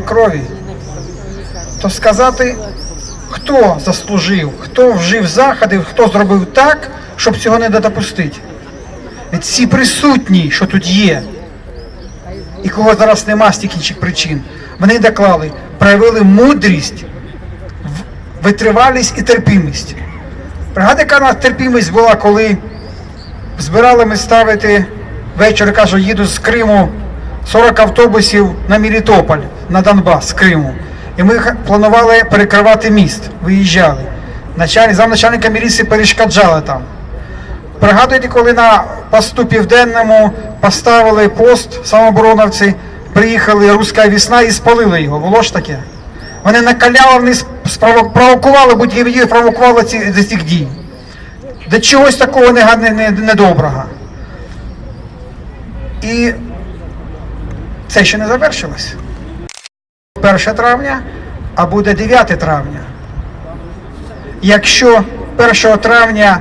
крові, то сказати, хто заслужив, хто вжив заходів, хто зробив так, щоб цього не допустити. Всі присутні, що тут є, і кого зараз нема з тих інших причин, вони доклали, проявили мудрість, витривалість і терпімість. Пригадайте, яка терпімість була, коли збирали ми ставити вечір, кажу, їду з Криму 40 автобусів на Мелітополь, на Донбас з Криму. І ми планували перекривати міст, виїжджали. Начальник, замначальника міліції перешкоджали там. Пригадуєте, коли на посту південному поставили пост самообороновці, приїхали руська весна і спалили його. Було ж таке? Вони накаляли, вони спрово- провокували, будь-які провокували ці, до цих дій. До чогось такого нега- не- не- недоброго. І це ще не завершилось. 1 травня, а буде 9 травня. Якщо 1 травня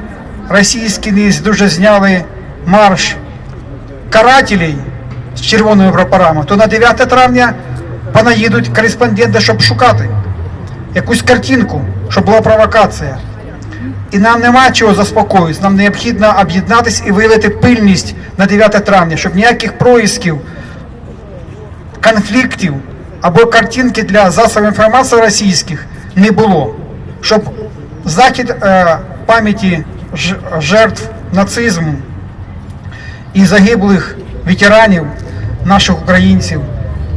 російські не дуже зняли марш карателей з червоними прапорами, то на 9 травня понаїдуть кореспонденти, щоб шукати якусь картинку, щоб була провокація. І нам нема чого заспокоїтися, нам необхідно об'єднатися і виявити пильність на 9 травня, щоб ніяких проїсків, конфліктів або картинки для засобів інформації російських не було. Щоб захід е, пам'яті жертв нацизму і загиблих ветеранів наших українців,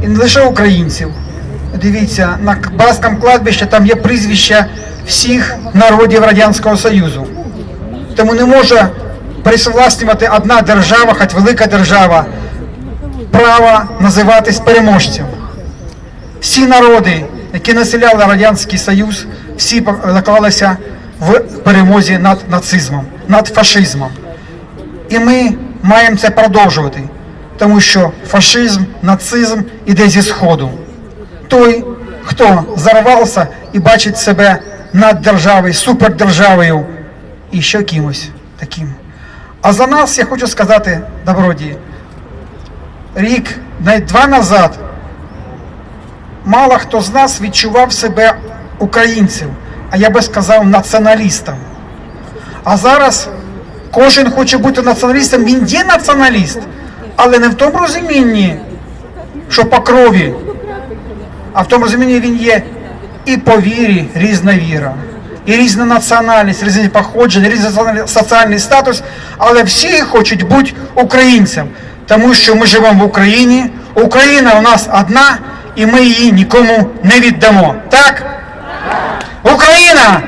і не лише українців. Дивіться, на Баском кладбищі там є прізвища всіх народів Радянського Союзу. Тому не може присвласнювати одна держава, хоч велика держава, право називатись переможцем. Всі народи, які населяли Радянський Союз, всі наклалися в перемозі над нацизмом, над фашизмом. І ми маємо це продовжувати, тому що фашизм, нацизм іде зі Сходу. Той, хто зарвався і бачить себе над державою, супердержавою і ще кимось таким. А за нас я хочу сказати, добродії, рік, навіть два назад, мало хто з нас відчував себе українцем, а я би сказав націоналістом. А зараз кожен хоче бути націоналістом, він є націоналіст, але не в тому розумінні, що по крові, а в тому розумінні він є і по вірі різна віра, і різна національність, різне походження, різний соціальний статус, але всі хочуть бути українцем, тому що ми живемо в Україні, Україна у нас одна, і ми її нікому не віддамо. Так? Україна